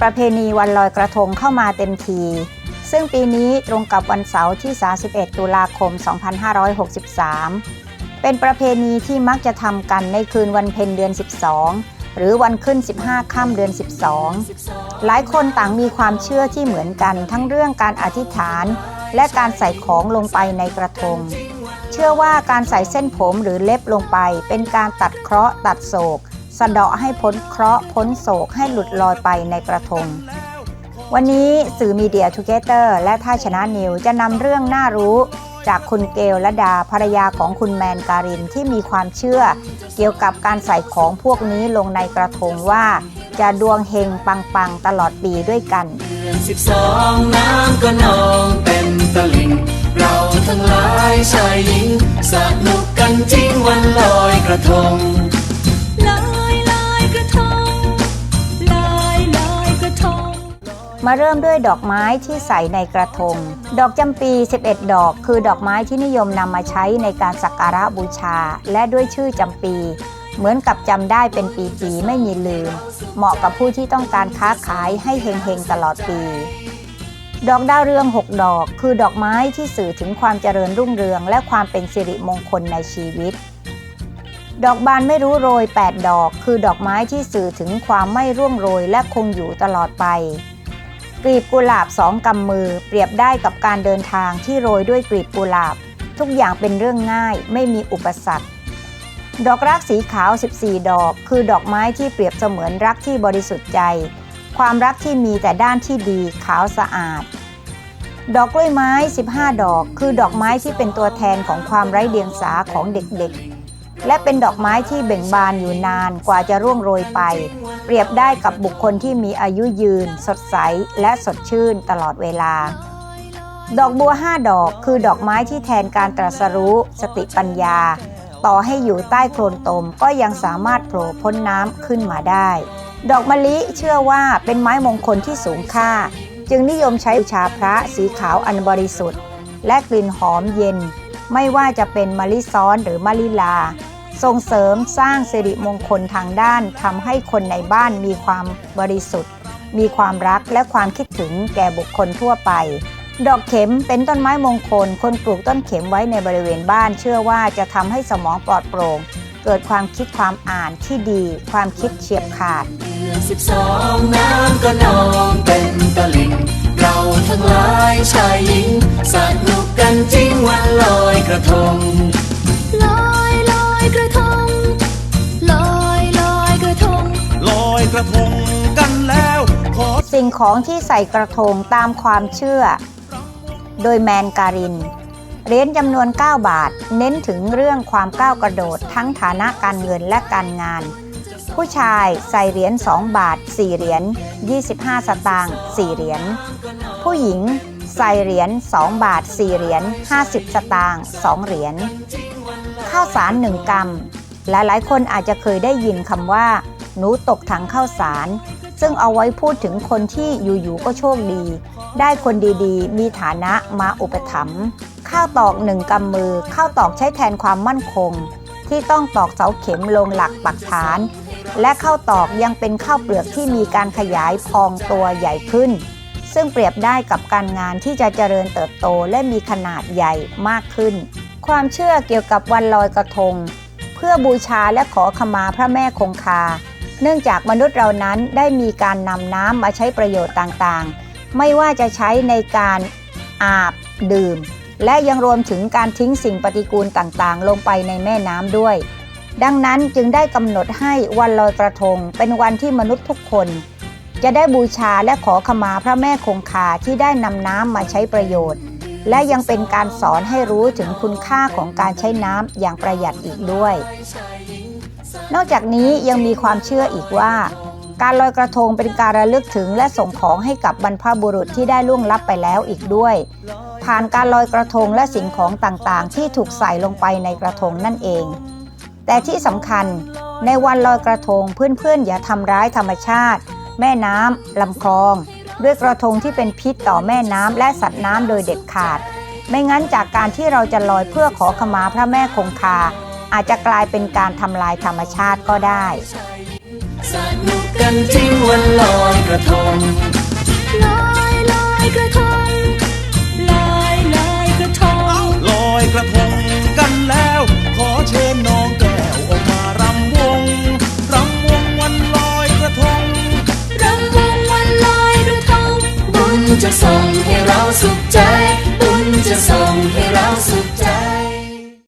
ประเพณีวันลอยกระทงเข้ามาเต็มที ซึ่งปีนี้ตรงกับวันเสาร์ที่ 31 ตุลาคม 2563 เป็นประเพณีที่มักจะทำกันในคืนวันเพ็ญเดือน 12 หรือวันขึ้น 15 ค่ำเดือน 12 หลายคนต่างมีความเชื่อที่เหมือนกันทั้งเรื่องการอธิษฐาน และการใส่ของลงไปในกระทง เชื่อว่าการใส่เส้นผมหรือเล็บลงไป เป็นการตัดเคราะห์ตัดโศก สะเดาะให้พ้นเคราะห์พ้นโศกให้หลุดลอยไปในกระทง วันนี้สื่อมีเดียทูเกเตอร์และท่าชนะนิวจะนำเรื่องน่ารู้จากคุณเกลและดาภรรยาของคุณแมนการินที่มีความเชื่อ เกี่ยวกับการใส่ของพวกนี้ลงในกระทงว่า จะดวงเฮงปังๆตลอดปีด้วยกันเดือนสิบสองน้ำก็นองเต็มตลิ่ง เราทั้งหลายชายหญิงสนุกกันจริงวันลอยกระทง มาเริ่มด้วยดอกไม้ที่ใส่ในกระทง ดอกจำปี 11 ดอก คือดอกไม้ที่นิยมนำมาใช้ในการสักการะบูชา และด้วยชื่อจำปี เหมือนกับจำได้เป็นปีๆไม่มีลืม เหมาะกับผู้ที่ต้องการค้าขายให้เฮงๆตลอดปี ดอกดาวเรือง 6 ดอก คือดอกไม้ที่สื่อถึงความเจริญรุ่งเรือง และความเป็นสิริมงคลในชีวิตดอกบานไม่รู้โรย 8 ดอก คือดอกไม้ที่สื่อถึงความไม่ร่วงโรยและคงอยู่ตลอดไป กลีบกุหลาบสองกำมือเปรียบได้กับการเดินทางที่โรยด้วยกลีบกุหลาบ ทุกอย่างเป็นเรื่องง่ายไม่มีอุปสรรค ดอกรักสีขาว 14 ดอก คือดอกไม้ที่เปรียบเสมือนรักที่บริสุทธิ์ใจ ความรักที่มีแต่ด้านที่ดีขาวสะอาด ดอกกล้วยไม้ 15 ดอก คือดอกไม้ที่เป็นตัวแทนของความไร้เดียงสาของเด็กๆ และเป็นดอกไม้ที่เบ่งบานอยู่นานกว่าจะร่วงโรยไป เปรียบได้กับบุคคลที่มีอายุยืน สดใส และสดชื่นตลอดเวลา ดอกบัว5ดอกคือดอกไม้ที่แทนการตรัสรู้ สติปัญญา ต่อให้อยู่ใต้โคลนตมก็ยังสามารถโผล่พ้นน้ำขึ้นมาได้ ดอกมะลิเชื่อว่าเป็นไม้มงคลที่สูงค่า จึงนิยมใช้บูชาพระสีขาวอันบริสุทธิ์ และกลิ่นหอมเย็น ไม่ว่าจะเป็นมะลิซ้อนหรือมะลิลา ส่งเสริมสร้างสิริมงคลทางด้านทำให้คนในบ้านมีความบริสุทธิ์ มีความรักและความคิดถึงแก่บุคคลทั่วไป ดอกเข็มเป็นต้นไม้มงคล คนปลูกต้นเข็มไว้ในบริเวณบ้าน เชื่อว่าจะทำให้สมองปลอดโปร่ง เกิดความคิดความอ่านที่ดี ความคิดเฉียบขาดเดือนสิบสองน้ำก็นองเต็มตลิ่งเราทั้งหลายชายหญิงสนุกกันจริงวันลอยกระทง ของที่ใส่กระทงตามความเชื่อ โดยแมนการินเหรียญจำนวน 9 บาท เน้นถึงเรื่องความก้าวกระโดดทั้งฐานะการเงินและการงาน ผู้ชายใส่เหรียญ 2 บาท 4 เหรียญ 25 สตางค์ 4 เหรียญ ผู้หญิงใส่เหรียญ 2 บาท 4 เหรียญ 50 สตางค์ 2 เหรียญ ข้าวสาร 1 กรัม หลายๆคนอาจจะเคยได้ยินคำว่า หนูตกถังข้าวสาร ซึ่งเอาไว้พูดถึงคนที่อยู่ๆก็โชคดี ได้คนดีๆ มีฐานะมาอุปถัมภ์ข้าวตอกหนึ่งกำมือข้าวตอกใช้แทนความมั่นคง ที่ต้องตอกเสาเข็มลงหลักปักฐาน และข้าวตอกยังเป็นข้าวเปลือกที่มีการขยายพองตัวใหญ่ขึ้น ซึ่งเปรียบได้กับการงานที่จะเจริญเติบโตและมีขนาดใหญ่มากขึ้น ความเชื่อเกี่ยวกับวันลอยกระทง เพื่อบูชาและขอขมาพระแม่คงคา เนื่องจากมนุษย์เรานั้นได้มีการนำน้ำมาใช้ประโยชน์ต่างๆ ไม่ว่าจะใช้ในการอาบดื่ม และยังรวมถึงการทิ้งสิ่งปฏิกูลต่างๆ ลงไปในแม่น้ำด้วย ดังนั้นจึงได้กำหนดให้วันลอยกระทง เป็นวันที่มนุษย์ทุกคน จะได้บูชาและขอขมาพระแม่คงคาที่ได้นำน้ำมาใช้ประโยชน์ และยังเป็นการสอนให้รู้ถึงคุณค่าของการใช้น้ำอย่างประหยัดอีกด้วย นอกจากนี้ยังมีความเชื่ออีกว่า การลอยกระทงเป็นการระลึกถึงและส่งของให้กับบรรพบุรุษที่ได้ล่วงลับไปแล้วอีกด้วย ผ่านการลอยกระทงและสิ่งของต่างๆ ที่ถูกใส่ลงไปในกระทงนั่นเอง แต่ที่สำคัญในวันลอยกระทงเพื่อนๆ อย่าทำร้ายธรรมชาติ แม่น้ำลำคลอง ด้วยกระทงที่เป็นพิษต่อแม่น้ำและสัตว์น้ำโดยเด็ดขาด ไม่งั้นจากการที่เราจะลอยเพื่อขอขมาพระแม่คงคา อาจจะกลายเป็นการทำลายธรรมชาติก็ได้ สนุกกันจริงวันลอยกระทงลอยลอยกระทงลอยลอยกระทงลอยกระทงกันแล้ว ขอเชิญน้องแก้วออกมารำวงรำวงวันลอยกระทงรำวงวันลอยกระทงบุญจะส่งให้เราสุขใจ